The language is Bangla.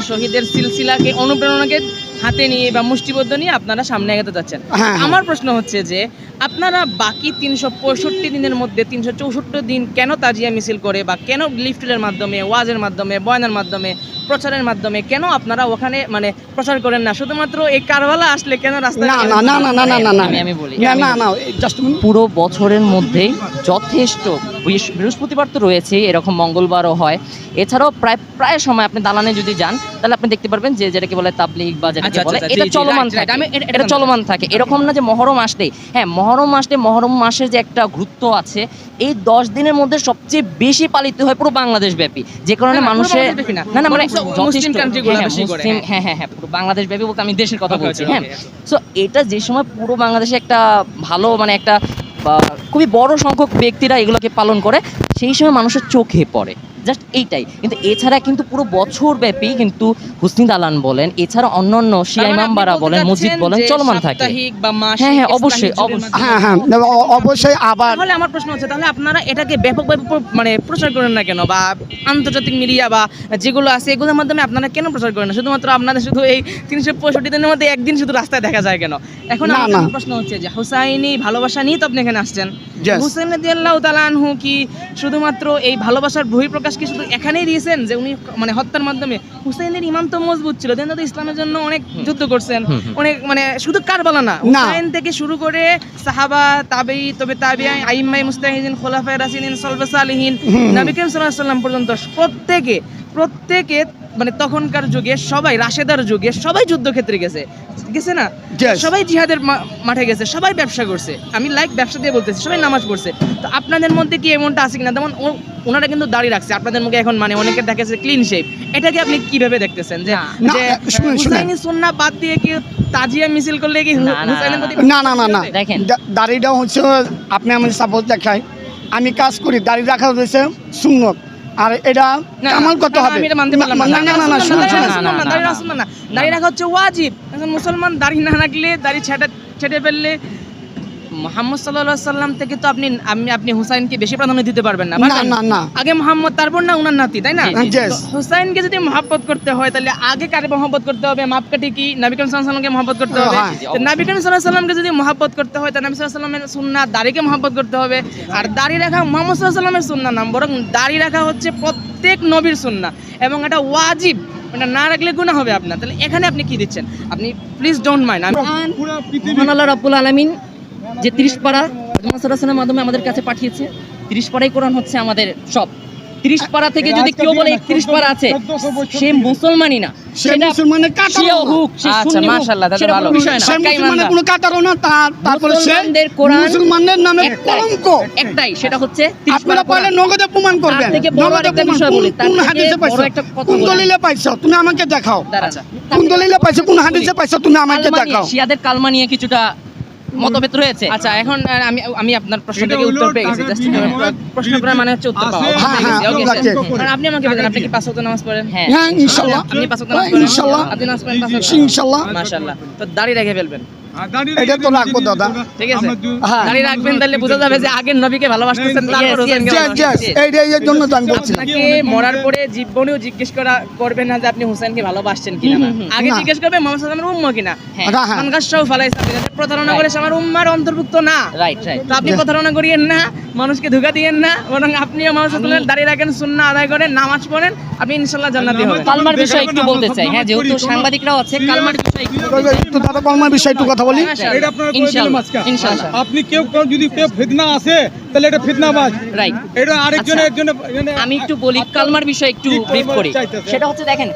শহীদের সিলসিলাকে অনুপ্রেরণাকে হাতে নিয়ে বা মুষ্টিবদ্ধ নিয়ে আপনারা সামনে এগোতে যাচ্ছেন। আমার প্রশ্ন হচ্ছে যে আপনারা বাকি তিনশো পঁয়ষট্টি দিনের মধ্যে তিনশো চৌষট্টি দিন কেন তাজিয়া মিছিল করে বা কেন লিফটের মাধ্যমে ওয়াজের মাধ্যমে বয়নার মাধ্যমে প্রচারের মাধ্যমে কেন আপনারা ওখানে মানে প্রচার করেন না? শুধুমাত্র এই কারওয়ালা আসলে কেন রাস্তা আমি বলি। পুরো বছরের মধ্যেই যথেষ্ট বৃহস্পতিবার তো রয়েছে এরকম মঙ্গলবারও হয়। এছাড়াও প্রায় প্রায় সময় আপনি দালানে যদি যান তাহলে আপনি দেখতে পারবেন যে যেটাকে বলে তাবলিক বা যেটা বলে আচ্ছা, এটা চলমান থাকে। এটা- এটা এটা চলমান থাকে। এরকম না যে মহরম আসলেই হ্যাঁ মহরম আসলে মহরম মাসের যে একটা গুরুত্ব আছে এই দশ দিনের মধ্যে সবচেয়ে বেশি পালিত হয় পুরো বাংলাদেশ ব্যাপী যে কারণে মানুষের না। না মানে মুসলিম হ্যাঁ, হ্যাঁ। হ্যাঁ পুরো বাংলাদেশ ব্যাপী বলতে আমি দেশের কথা বলছি। হ্যাঁ। সো এটা যে সময় পুরো বাংলাদেশে একটা ভালো মানে একটা খুবই বড় সংখ্যক ব্যক্তিরা এগুলোকে পালন করে সেই সময় মানুষের চোখে পড়ে। জাস্ট এইটাই। কিন্তু এছাড়া কিন্তু পুরো বছর ব্যাপী কিন্তু হুসনি দালান বলেন এছাড়া অন্যান্য শিয়া মানে ইমামবাড়া বলতে বলেন মসজিদ বলেন চলমান থাকে। হ্যাঁ, হ্যাঁ, অবশ্যই, অবশ্যই। হ্যাঁ হ্যাঁ অবশ্যই আবার তাহলে আমার প্রশ্ন হচ্ছে তাহলে আপনারা এটাকে ব্যাপকভাবে মানে প্রচার করেন না কেন? বা আন্তর্জাতিক মিডিয়া বা যেগুলো আছে এগুলোর মাধ্যমে আপনারা কেন প্রচার করেন না? শুধুমাত্র আপনাদের শুধু এই তিনশো পঁয়ষট্টি দিনের মধ্যে একদিন শুধু রাস্তায় দেখা যায় কেন? এখন আমার প্রশ্ন হচ্ছে যে হুসাইনি ভালোবাসা নিয়ে তো আপনি এখানে আসছেন. হুসেন রাদিয়াল্লাহু তাআলা আনহু কি শুধুমাত্র এই ভালোবাসার বহিঃপ্রকাশ কি শুধু এখানেই দিয়েছেন যে উনি মানে হত্যার মাধ্যমে হুসাইনের ইমাম তো মজবুত ছিল তিনি তো ইসলামের জন্য অনেক যুদ্ধ করছেন। অনেক মানে শুধু কারবালা না না। হুসাইন থেকে শুরু করে সাহাবা তাবেই তবে তাবিআই আইম্মাই মুস্তাহিদিন খোলাফায় রাসিদিন সলবে সালিহিন। নবী করিম সাল্লাম পর্যন্ত প্রত্যেকে প্রত্যেকে মানে তখনকার যুগে সবাই রাশেদার যুগে সবাই যুদ্ধক্ষেত্রে গেছে। গেছে না? সবাই জিহাদের মা- মাঠে গেছে সবাই ব্যবসা করছে। আমি লাইক ব্যবসা দিয়ে বলতেছি সবাই নামাজ পড়ছে। তো আপনাদের মধ্যে কি এমনটা আছে কিনা? যেমন ও- ওনারা কিন্তু দাড়ি রাখছে। আপনাদের মুখে এখন মানে অনেকের দেখেছে ক্লিন শেপ এটাকে আপনি কীভাবে দেখতেছেন? যে। হুসাইনি সুন্নাহ বাদ দিয়ে কি তাজিয়া মিছিল করলে কি না, না, না না দেখেন। দাড়িটা হচ্ছে আপনি আমার সাপোজ দেখাই। আমি কাজ করি দাড়ি রাখা হয়েছে সুন্নত। আর এটা কামাল করতে হবে। না দাঁড়িয়ে রাখা হচ্ছে ওয়াজিব। মুসলমান দাঁড়িয়ে না রাখলে দাঁড়িয়ে ছেটে ছেটে ফেললে মোহাম্মদ সাল্লাল্লাহু সাল্লাম থেকে তো আপনি আমি আপনি হুসাইনকে বেশি প্রাধান্য দিতে পারবেন না না না না। আগে মোহাম্মদ তারপর না উনার নাতি তাই না. তো হুসাইনকে যদি মহাব্বত করতে হয় তাহলে আগে কারে মহব্বত করতে হবে? মাপকাঠি কি? নবী করিম সাল্লাল্লাহু আলাইহি সাল্লামকে মহব্বত করতে হবে? হ্যাঁ, জি, তো নবী করিম সাল্লাল্লাহু আলাইহি সাল্লামকে যদি মহব্বত করতে হয় তাহলে নবী সাল্লামের সুন্নাহ দাড়িকে মহব্বত করতে হবে। আর দাড়ি রাখা মোহাম্মদ সাল্লাল্লাহু আলাইহি সাল্লামের সুন্নাহ নাম বরং দাড়ি রাখা হচ্ছে প্রত্যেক নবীর সুন্না এবং এটা ওয়াজিব এটা না রাখলে গুনাহ হবে আপনার। তাহলে এখানে আপনি কি দিচ্ছেন? আপনি প্লিজ ডোন্ট মাইন্ড আল্লাহ রাব্বুল আলামিন যে ত্রিশপাড়া মাধ্যমে আমাদের কাছে পাঠিয়েছে ত্রিশপাড়াই কোরআন হচ্ছে আমাদের সব। থেকে যদি কেউ বলে আছে সে মুসলমানই না আমাকে দেখাও। পাইছো? কোন পাইছো? তুমি আমাকে দেখাও। কালমা নিয়ে কিছুটা মতভেদ রয়েছে। আচ্ছা এখন আমি আমি আপনার প্রশ্নটাকে উত্তর পেয়ে গেছি জাস্ট প্রশ্ন করার মানে হচ্ছে উত্তর পাওয়া। পেয়ে হ্যাঁ, গেছি, হ্যাঁ, আপনি আমাকে বলেন আপনি কি পাঁচ ওয়াক্ত নামাজ পড়েন? হ্যাঁ ইনশাআল্লাহ। আপনি পাঁচ ওয়াক্ত নামাজ পড়েন? ইনশাআল্লাহ আপনি নামাজ পড়েন পাঁচ ওয়াক্ত? ইনশাআল্লাহ। মাশাআল্লাহ। তো দাড়ি রেখে ফেলবেন। এটা তো রাখব দাদা। ঠিক আছে হ্যাঁ। রাখবেন তাহলে বোঝা যাবে যে আগের নবীকে ভালোবাসতেছেন তারপর Yes, yes, হোসেনকে Yes, yes, ভালোবাসতেছেন। এইটা এই জন্য আমি বলছিলাম আপনাকে মরার পরে জীবনেও জিজ্ঞেস করা করবে না যে আপনি হোসেনকে ভালোবাসছেন কিনা না। হুম, হুম, আগে জিজ্ঞেস করবে মোহাম্মদ সাল্লামের উম্ম কিনা হ্যাঁ হ্যাঁ, হ্যাঁ। ফালাইছে প্রতারণা করে আমার উম্মার অন্তর্ভুক্ত না রাইট রাইট তো আপনি. প্রতারণা করিয়েন না মানুষকে ধোকা দিয়েন না বরং আপনিও মানুষ দাঁড়িয়ে রাখেন সুন্নাহ আদায় করেন নামাজ পড়েন আপনি ইনশাল্লাহ জান্নাতি হবেন কালমার বিষয়ে একটু বলতে চাই হ্যাঁ যেহেতু সাংবাদিকরাও আছে কালমার বিষয়ে একটু বলতে চাই। একটু দাদা কলমার বিষয়ে একটু কথা বলি। আপনি কেউ যদি কেউ ফিতনা আসে তাহলে এটা ফিতনাবাজ। রাইট। এটা আরেকজনের একজনের জন্য আমি একটু বলি কালমার বিষয় একটু ব্রিফ করি। সেটা হচ্ছে দেখেন